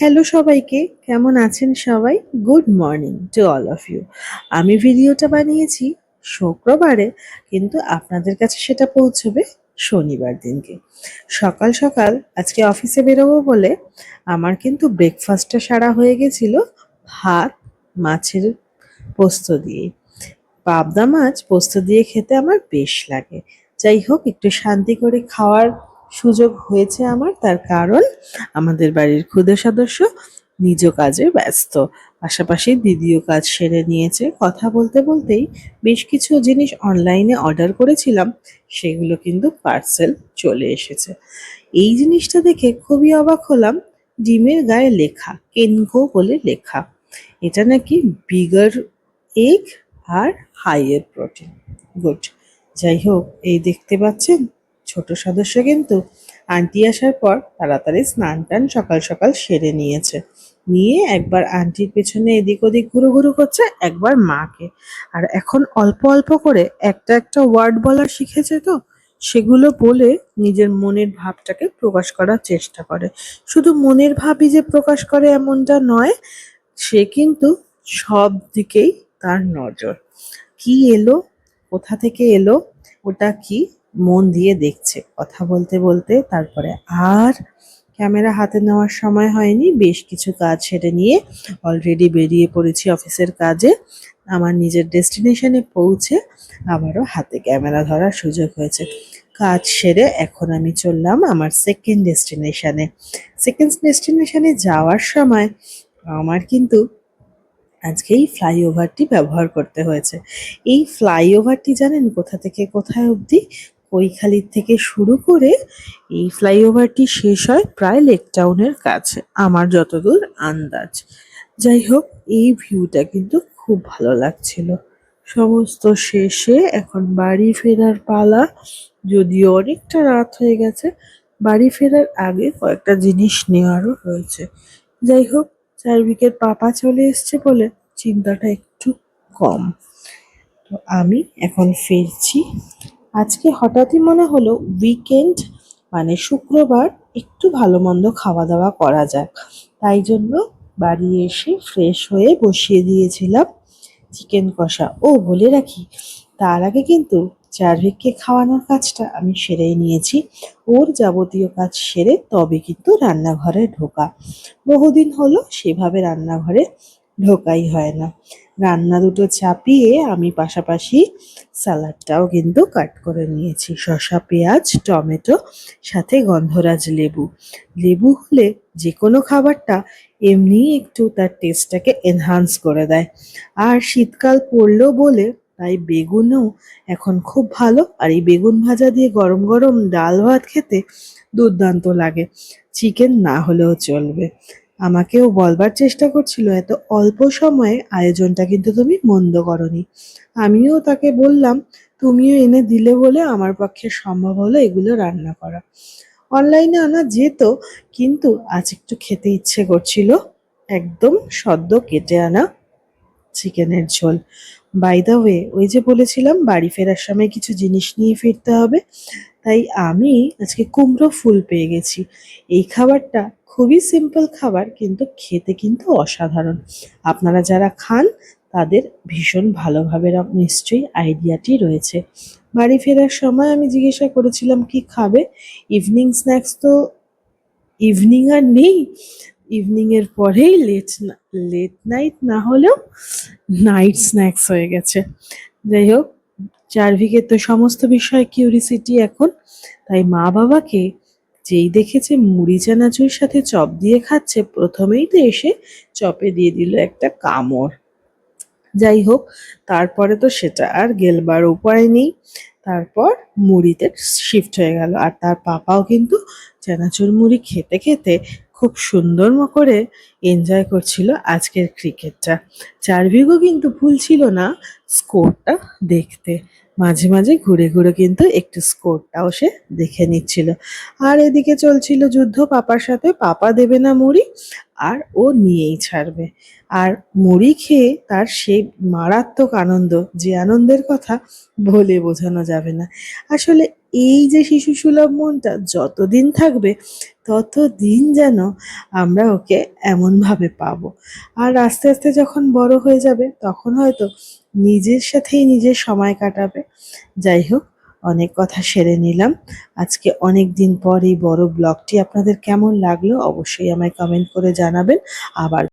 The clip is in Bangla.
হ্যালো সবাইকে, কেমন আছেন সবাই? Good morning to all of you আমি ভিডিওটা বানিয়েছি শুক্রবারে, কিন্তু আপনাদের কাছে সেটা পৌঁছবে শনিবার দিনকে। সকাল সকাল আজকে অফিসে বেরোবো বলে আমার কিন্তু ব্রেকফাস্টটা সারা হয়ে গেছিল ভাত, মাছের পোস্ত দিয়ে। পাবদা মাছ পোস্ত দিয়ে খেতে আমার বেশ লাগে। যাই হোক, একটু শান্তি করে খাওয়ার সুযোগ হয়েছে আমার, তার কারণ আমাদের বাড়ির ক্ষুদে সদস্য নিজ কাজে ব্যস্ত। পাশাপাশি দিদিও কাজ সেরে নিয়েছে। কথা বলতে বলতেই বেশ কিছু জিনিস অনলাইনে অর্ডার করেছিলাম, সেগুলো কিন্তু পার্সেল চলে এসেছে। এই জিনিসটা দেখে খুবই অবাক হলাম, ডিমের গায়ে লেখা কেনকো বলে লেখা। এটা নাকি বিগার এগ আর হাইয়ের প্রোটিন গুড যাই হোক, এই দেখতে পাচ্ছেন? ছোট সদস্য কিন্তু আন্টি আসার পর তাড়াতাড়ি স্নান টান সকাল সকাল সেরে নিয়েছে। নিয়ে একবার আন্টির পেছনে এদিক ওদিক ঘুরু ঘুরু করছে একবার মাকে। আর এখন অল্প অল্প করে একটা একটা ওয়ার্ড বলা শিখেছে তো, সেগুলো বলে নিজের মনের ভাবটাকে প্রকাশ করার চেষ্টা করে। শুধু মনের ভাবই যে প্রকাশ করে এমনটা নয়, সে কিন্তু সব দিকেই তার নজর। কি এলো? কোথা থেকে এলো? ওটা কি? মন দিয়ে দেখছে। কথা বলতে বলতে তারপরে আর ক্যামেরা হাতে নেওয়ার সময় হয়নি। বেশ কিছু কাজ সেরে নিয়ে অলরেডি বেরিয়ে পড়েছি অফিসের কাজে। আমার নিজের ডেস্টিনেশনে পৌঁছে আবারও হাতে ক্যামেরা ধরার সুযোগ হয়েছে। কাজ সেরে এখন আমি চললাম আমার সেকেন্ড ডেস্টিনেশানে সেকেন্ড ডেস্টিনেশানে যাওয়ার সময় আমার কিন্তু আজকে এই ফ্লাইওভারটি ব্যবহার করতে হয়েছে। এই ফ্লাইওভারটি জানেন কোথা থেকে কোথায় অবধি? কৈখালির থেকে শুরু করে এই ফ্লাইওভারটি শেষ হয় প্রায় লেক টাউনের কাছে, আমার যতদূর আন্দাজ। যাই হোক, এই ভিউটা কিন্তু খুব ভালো লাগছিল। সমস্ত শেষে এখন বাড়ি ফেরার পালা, যদিও অনেকটা রাত হয়ে গেছে, বাড়ি ফেরার আগে কয়েকটা জিনিস নেওয়ারও রয়েছে। যাই হোক চারবিকের পাপা চলে এসছে বলে চিন্তাটা একটু কম। তো আমি এখন ফিরছি আজকে হঠাৎই মনে হলো উইকেন্ড মানে শুক্রবার, একটু ভালো মন্দ খাওয়া দাওয়া করা যাক। তাই জন্য বাড়ি এসে ফ্রেশ হয়ে বসিয়ে দিয়েছিলাম চিকেন কষা। ও, বলে রাখি, তার আগে কিন্তু চারভিককে খাওয়ানোর কাজটা আমি সেরেই নিয়েছি। ওর যাবতীয় কাজ সেরে তবে কিন্তু রান্নাঘরে ঢোকা। বহুদিন হলো সেভাবে রান্নাঘরে ঢোকাই হয় না। রান্না দুটো চাপিয়ে আমি পাশাপাশি স্যালাডটাও কিন্তু কাট করে নিয়েছি। শসা, পেঁয়াজ, টমেটো, সাথে গন্ধরাজ লেবু। লেবু হলে যে কোনো খাবারটা এমনিই একটু তার টেস্টটাকে এনহান্স করে দেয়। আর শীতকাল পড়ল বলে তাই বেগুনও এখন খুব ভালো। আর এই বেগুন ভাজা দিয়ে গরম গরম ডাল ভাত খেতে দুর্দান্ত লাগে। চিকেন না হলেও চলবে। আমাকেও বলবার চেষ্টা করছিল এত অল্প সময়ে আয়োজনটা কিন্তু তুমি মন্দ করনি। আমিও তাকে বললাম, তুমিও এনে দিলে বলে আমার পক্ষে সম্ভব হলো এগুলো রান্না করা। অনলাইনে আনা যেত, কিন্তু আজ একটু খেতে ইচ্ছে করছিল। একদম সদ্য কেটে আনা চিকেনের ঝোল। বাই দ্য ওয়ে ওই যে বলেছিলাম, বাড়ি ফেরার সময় কিছু জিনিস নিয়ে ফিরতে হবে। তাই আমি আজকে কুমড়ো ফুল পেয়ে গেছি। এই খাবারটা খুবই সিম্পল খাবার, কিন্তু খেতে কিন্তু অসাধারণ। আপনারা যারা খান, তাদের ভীষণ ভালোভাবে নিশ্চয়ই আইডিয়াটি রয়েছে। বাড়ি ফেরার সময় আমি জিজ্ঞাসা করেছিলাম, কি খাবে? ইভিনিং স্ন্যাক্স তো ইভিনিং আর নেই। ইভিনিং এর পরেই লেট লেট নাইট না হলেও নাইট স্ন্যাক্স হয়ে গেছে। যাই হোক, চারভিকের তো সমস্ত বিষয়ে কিউরিসিটি এখন। তাই মা বাবাকে যেই দেখেছে মুড়ি চানাচুর সাথে চপ দিয়ে খাচ্ছে, প্রথমেই তো এসে চপে দিয়ে দিল একটা কামড়। যাই হোক, তারপরে তো সেটা আর গেলবার উপায় নেই। তারপর মুড়িতে শিফট হয়ে গেল। আর তার পাপাও কিন্তু চানাচুর মুড়ি খেতে খেতে খুব সুন্দর করে এনজয় করছিল আজকের ক্রিকেটটা চারভিগও কিন্তু ভুল ছিল না স্কোরটা দেখতে। মাঝে মাঝে ঘুরে ঘুরে কিন্তু একটু স্কোরটাও সে দেখে নিচ্ছিল। আর এদিকে চলছিল যুদ্ধ, পাপার সাথে পাপা দেবে না মুড়ি আর ও নিয়েই ছাড়বে। আর মুড়ি খেয়ে তার সেই মারাত্মক আনন্দ, যে আনন্দের কথা বলে বোঝানো যাবে না। আসলে এই যে শিশু সুলভ মনটা যতদিন থাকবে, ততদিন যেন আমরা ওকে এমনভাবে পাবো। আর আস্তে আস্তে যখন বড় হয়ে যাবে, তখন হয়তো নিজের সাথেই নিজের সময় কাটাবে। যাই হোক অনেক কথা সেরে নিলাম। আজকে অনেক দিন পর এই বড় ব্লগটি আপনাদের কেমন লাগল অবশ্যই আমায় কমেন্ট করে জানাবেন। আবার